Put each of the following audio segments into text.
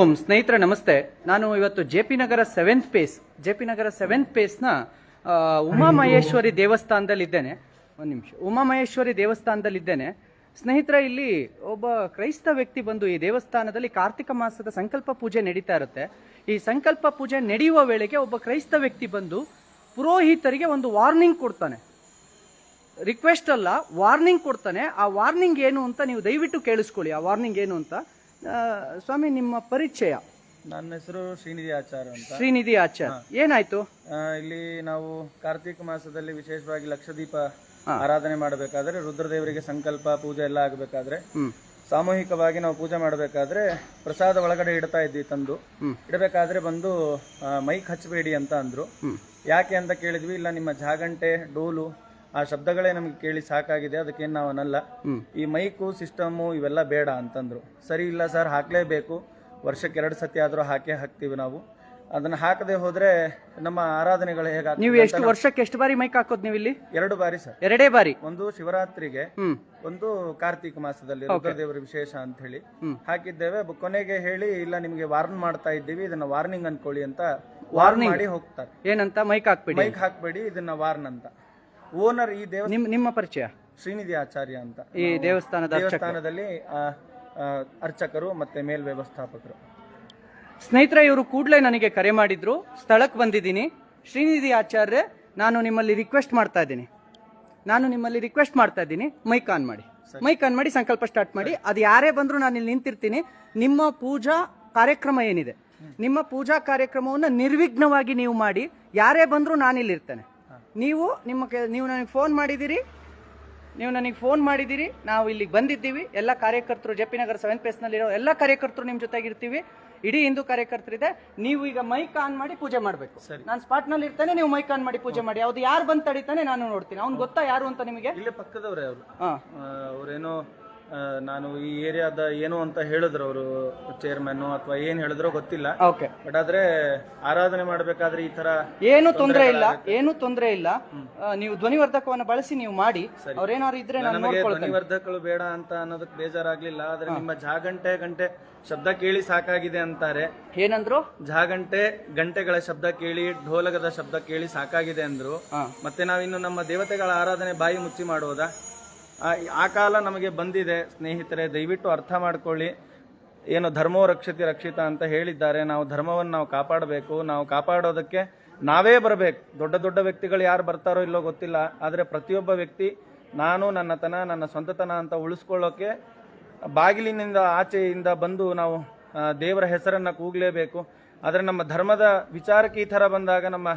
ಓಂ, ಸ್ನೇಹಿತರೆ, ನಮಸ್ತೆ. ನಾನು ಇವತ್ತು J P Nagar seventh phase J P Nagar seventh ಪೇಸ್ನ Umamaheshwari ದೇವಸ್ಥಾನದಲ್ಲಿದ್ದೇನೆ ಒಂದು ನಿಮಿಷ. ಉಮಾಮಹೇಶ್ವರಿ ದೇವಸ್ಥಾನದಲ್ಲಿದ್ದೇನೆ ಸ್ನೇಹಿತರೆ, ಇಲ್ಲಿ ಒಬ್ಬ ಕ್ರೈಸ್ತ ವ್ಯಕ್ತಿ ಬಂದು ಈ ದೇವಸ್ಥಾನದಲ್ಲಿ ಕಾರ್ತಿಕ ಮಾಸದ ಸಂಕಲ್ಪ ಪೂಜೆ ನಡೀತಾ ಇರುತ್ತೆ. ಈ ಸಂಕಲ್ಪ ಪೂಜೆ ನಡೆಯುವ ವೇಳೆಗೆ ಒಬ್ಬ ಕ್ರೈಸ್ತ ವ್ಯಕ್ತಿ ಬಂದು ಪುರೋಹಿತರಿಗೆ ಒಂದು ವಾರ್ನಿಂಗ್ ಕೊಡ್ತಾನೆ. ರಿಕ್ವೆಸ್ಟ್ ಅಲ್ಲ, ವಾರ್ನಿಂಗ್ ಕೊಡ್ತಾನೆ. ಆ ವಾರ್ನಿಂಗ್ ಏನು ಅಂತ ನೀವು ದಯವಿಟ್ಟು ಕೇಳಿಸ್ಕೊಳ್ಳಿ. ಆ ವಾರ್ನಿಂಗ್ ಏನು ಅಂತ? ಸ್ವಾಮಿ ನಿಮ್ಮ ಪರಿಚಯ? ನನ್ನ ಹೆಸರು ಶ್ರೀನಿಧಿ ಆಚಾರ್ ಅಂತ. ಶ್ರೀನಿಧಿ ಆಚಾರ್. ಏನಾಯ್ತು? ಆ, ಇಲ್ಲಿ ನಾವು ಕಾರ್ತಿಕ ಮಾಸದಲ್ಲಿ ವಿಶೇಷವಾಗಿ ಲಕ್ಷದೀಪ ಆರಾಧನೆ ಮಾಡಬೇಕಾದ್ರೆ ರುದ್ರದೇವರಿಗೆ ಸಂಕಲ್ಪ ಪೂಜೆ ಎಲ್ಲ ಆಗಬೇಕಾದ್ರೆ ಹ್ಮ್. ಸಾಮೂಹಿಕವಾಗಿ ನಾವು ಪೂಜೆ ಮಾಡಬೇಕಾದ್ರೆ ಪ್ರಸಾದ ಒಳಗಡೆ ಇಡ್ತಾ ಇದ್ವಿ ತಂದು. ಇಡಬೇಕಾದ್ರೆ ಬಂದು ಆ, ಮೈಕ್ ಹಚ್ಚಬೇಡಿ ಅಂತ ಅಂದ್ರು. ಯಾಕೆ ಅಂತ ಕೇಳಿದ್ವಿ ಇಲ್ಲ ನಿಮ್ಮ ಜಾಗಂಟೆ ಡೋಲು ಆ ಶಬ್ದಗಳೇ ನಮಗೆ ಕೇಳಿ ಸಾಕಾಗಿದೆ ಅದಕ್ಕೇನು ನಾವು ಅನ್ನಲ್ಲ. ಈ ಮೈಕು ಸಿಸ್ಟಮು ಇವೆಲ್ಲ ಬೇಡ ಅಂತಂದ್ರು. ಸರಿ ಇಲ್ಲ ಸರ್ ಹಾಕ್ಲೇಬೇಕು. ವರ್ಷಕ್ಕೆ ಎರಡು ಸತಿ ಆದ್ರೂ ಹಾಕೇ ಹಾಕ್ತೀವಿ ನಾವು. ಅದನ್ನ ಹಾಕದೆ ಹೋದ್ರೆ ನಮ್ಮ ಆರಾಧನೆಗಳು ಹೇಗೆ ನೀವು ಎಷ್ಟು ವರ್ಷಕ್ಕೆ ಎಷ್ಟು ಬಾರಿ ಮೈಕ್ ಹಾಕೋದ್ ನೀವು ಇಲ್ಲಿ ಎರಡು ಬಾರಿ ಸರ್. ಎರಡೇ ಬಾರಿ. ಒಂದು ಶಿವರಾತ್ರಿಗೆ ಒಂದು ಕಾರ್ತಿಕ ಮಾಸದಲ್ಲಿ ರುದ್ರದೇವರ ವಿಶೇಷ ಅಂತ ಹೇಳಿ ಹಾಕಿದ್ದೇವೆ. ಕೊನೆಗೆ ಹೇಳಿ ಇಲ್ಲ ನಿಮಗೆ ವಾರ್ನ್ ಮಾಡ್ತಾ ಇದ್ದೀವಿ ಇದನ್ನ ವಾರ್ನಿಂಗ್ ಅನ್ಕೊಳ್ಳಿ ಅಂತ ವಾರ್ನ್ ಮಾಡಿ ಹೋಗ್ತಾರೆ. ಏನಂತ? ಮೈಕ್ ಹಾಕ್ಬೇಡಿ. ಮೈಕ್ ಹಾಕ್ಬೇಡಿ ಇದನ್ನ ವಾರ್ನ್ ಅಂತ. ಓನರ್ ಈ ದೇವ ನಿಮ್ ನಿಮ್ಮ ಪರಿಚಯ? ಶ್ರೀನಿಧಿ ಆಚಾರ್ಯ ಅಂತ. ಈ ದೇವಸ್ಥಾನದ ಅರ್ಚಕ ದೇವಸ್ಥಾನದಲ್ಲಿ ಆ, ಆ, ಅರ್ಚಕರು ಮತ್ತೆ ಮೇಲ್ ವ್ಯವಸ್ಥಾಪಕರು ಸ್ನೇಹಿತರೆ ಇವರು ಕೂಡಲೇ ನನಗೆ ಕರೆ ಮಾಡಿದ್ರು. ಸ್ಥಳಕ್ಕೆ ಬಂದಿದ್ದೀನಿ. ಶ್ರೀನಿಧಿ ಆಚಾರ್ಯ ನಾನು ನಿಮ್ಮಲ್ಲಿ ರಿಕ್ವೆಸ್ಟ್ ಮಾಡ್ತಾ ಇದ್ದೀನಿ. ನಾನು ನಿಮ್ಮಲ್ಲಿ ರಿಕ್ವೆಸ್ಟ್ ಮಾಡ್ತಾ ಇದ್ದೀನಿ. ಮೈಕ್ ಆನ್ ಮಾಡಿ. ಮೈಕ್ ಆನ್ ಮಾಡಿ ಸಂಕಲ್ಪ ಸ್ಟಾರ್ಟ್ ಮಾಡಿ. ಅದು ಯಾರೇ ಬಂದರೂ ನಾನು ಇಲ್ಲಿ ನಿಂತಿರ್ತೀನಿ. ನಿಮ್ಮ ಪೂಜಾ ಕಾರ್ಯಕ್ರಮ ಏನಿದೆ? ನಿಮ್ಮ ಪೂಜಾ ಕಾರ್ಯಕ್ರಮವನ್ನು ನಿರ್ವಿಘ್ನವಾಗಿ ನೀವು ಮಾಡಿ. ಯಾರೇ ಬಂದರೂ ನಾನಿಲ್ಲಿ ಇರ್ತೇನೆ ನೀವು ನಿಮ್ಮ ಕೆ- ನೀವು ನನಗೆ ಫೋನ್ ಮಾಡಿದ್ದೀರಿ. ನೀವು ನನಗೆ ಫೋನ್ ಮಾಡಿದ್ದೀರಿ. ನಾವು ಇಲ್ಲಿಗೆ ಬಂದಿದ್ದೀವಿ. ಎಲ್ಲ ಕಾರ್ಯಕರ್ತರು ಜೆ ಪಿ ನಗರ ಸೆವೆನ್ ಪ್ಲೇಸ್ನಲ್ಲಿರೋ ಎಲ್ಲ ಕಾರ್ಯಕರ್ತರು ನಿಮ್ಮ ಜೊತೆಗಿರ್ತೀವಿ ಇಡೀ ಹಿಂದೂ ಕಾರ್ಯಕರ್ತರಿದೆ. ನೀವು ಈಗ ಮೈಕ್ ಆನ್ ಮಾಡಿ ಪೂಜೆ ಮಾಡಬೇಕು. ನಾನು ಸ್ಪಾಟ್ನಲ್ಲಿ ಇರ್ತೇನೆ ನೀವು ಮೈಕ್ ಆನ್ ಮಾಡಿ ಪೂಜೆ ಮಾಡಿ. ಅವ್ದು ಯಾರು ಬಂದು ತಡಿತಾನೆ ನಾನು ನೋಡ್ತೀನಿ. ಅವ್ನು ಗೊತ್ತಾ ಯಾರು ಅಂತ ನಿಮಗೆ? ಇಲ್ಲೇ ಪಕ್ಕದವರೇ ಅವರು. ಹಾಂ. ಅವರೇನೋ ನಾನು ಈ ಏರಿಯಾದ ಏನು ಅಂತ ಹೇಳಿದ್ರು ಅವರು ಚೇರ್ಮನ್ ಅಥವಾ ಏನ್ ಹೇಳಿದ್ರು ಗೊತ್ತಿಲ್ಲ. ಓಕೆ ಬಟ್ ಆದ್ರೆ ಆರಾಧನೆ ಮಾಡಬೇಕಾದ್ರೆ ಈ ತರ ಏನು ತೊಂದರೆ ಇಲ್ಲ ಏನು ತೊಂದರೆ ಇಲ್ಲ. ಆ, ನೀವು ಧ್ವನಿವರ್ಧಕವನ್ನು ಬಳಸಿ ನೀವು ಮಾಡಿ. ಅವ್ರೇನಾದ್ರು ಇದ್ರೆ ನಾನು ನಮಗೆ ನೋಡ್ಕೊಳ್ತೇನೆ. ಧ್ವನಿವರ್ಧಕಗಳು ಬೇಡ ಅಂತ ಅನ್ನೋದಕ್ಕೆ ಬೇಜಾರಾಗ್ಲಿಲ್ಲ ಆದ್ರೆ ನಿಮ್ಮ ಜಾಗಂಟೆ ಗಂಟೆ ಶಬ್ದ ಕೇಳಿ ಸಾಕಾಗಿದೆ ಅಂತಾರೆ. ಏನಂದ್ರು? ಜಾಗಂಟೆ ಗಂಟೆಗಳ ಶಬ್ದ ಕೇಳಿ ಢೋಲಕದ ಶಬ್ದ ಕೇಳಿ ಸಾಕಾಗಿದೆ ಅಂದ್ರು. ಹಾ. ಮತ್ತೆ ನಾವಿನ್ನು ನಮ್ಮ ದೇವತೆಗಳ ಆರಾಧನೆ ಬಾಯಿ ಮುಚ್ಚಿ ಮಾಡೋದಾ? ಆ- ಕಾಲ ನಮಗೆ ಬಂದಿದೆ, ಸ್ನೇಹಿತರೆ, ದಯವಿಟ್ಟು ಅರ್ಥ ಮಾಡ್ಕೊಳ್ಳಿ. ಏನು ಧರ್ಮೋ ರಕ್ಷತಿ ರಕ್ಷಿತ ಅಂತ ಹೇಳಿದ್ದಾರೆ. ನಾವು ಧರ್ಮವನ್ನು ನಾವು ಕಾಪಾಡಬೇಕು. ನಾವು ಕಾಪಾಡೋದಕ್ಕೆ ನಾವೇ ಬರಬೇಕು. ದೊಡ್ಡ ದೊಡ್ಡ ವ್ಯಕ್ತಿಗಳು ಯಾರು ಬರ್ತಾರೋ ಇಲ್ಲೋ ಗೊತ್ತಿಲ್ಲ. ಆದರೆ ಪ್ರತಿಯೊಬ್ಬ ವ್ಯಕ್ತಿ ನಾನು ನನ್ನತನ ನನ್ನ ಸ್ವಂತತನ ಅಂತ ಉಳಿಸ್ಕೊಳ್ಳೋಕ್ಕೆ ಬಾಗಿಲಿನಿಂದ, ಆಚೆಯಿಂದ ಬಂದು ನಾವು ದೇವರ ಹೆಸರನ್ನು ಕೂಗಲೇಬೇಕು. ಆದರೆ ನಮ್ಮ ಧರ್ಮದ ವಿಚಾರಕ್ಕೆ ಈ ಥರ ಬಂದಾಗ ನಮ್ಮ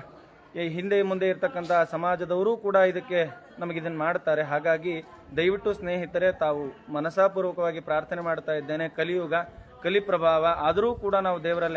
ಹಿಂದೆ ಮುಂದೆ ಇರ್ತಕ್ಕಂಥ ಸಮಾಜದವರು ಕೂಡ ಇದಕ್ಕೆ ನಮಗೆ ಇದನ್ನು ಮಾಡ್ತಾರೆ. ಹಾಗಾಗಿ ದಯವಿಟ್ಟು ಸ್ನೇಹಿತರೆ, ತಾವು ಮನಸಾಪೂರ್ವಕವಾಗಿ ಪ್ರಾರ್ಥನೆ ಮಾಡ್ತಾ ಇದ್ದೇನೆ. ಕಲಿಯುಗ ಕಲಿ ಪ್ರಭಾವ ಆದರೂ ಕೂಡ ನಾವು ದೇವರಲ್ಲಿ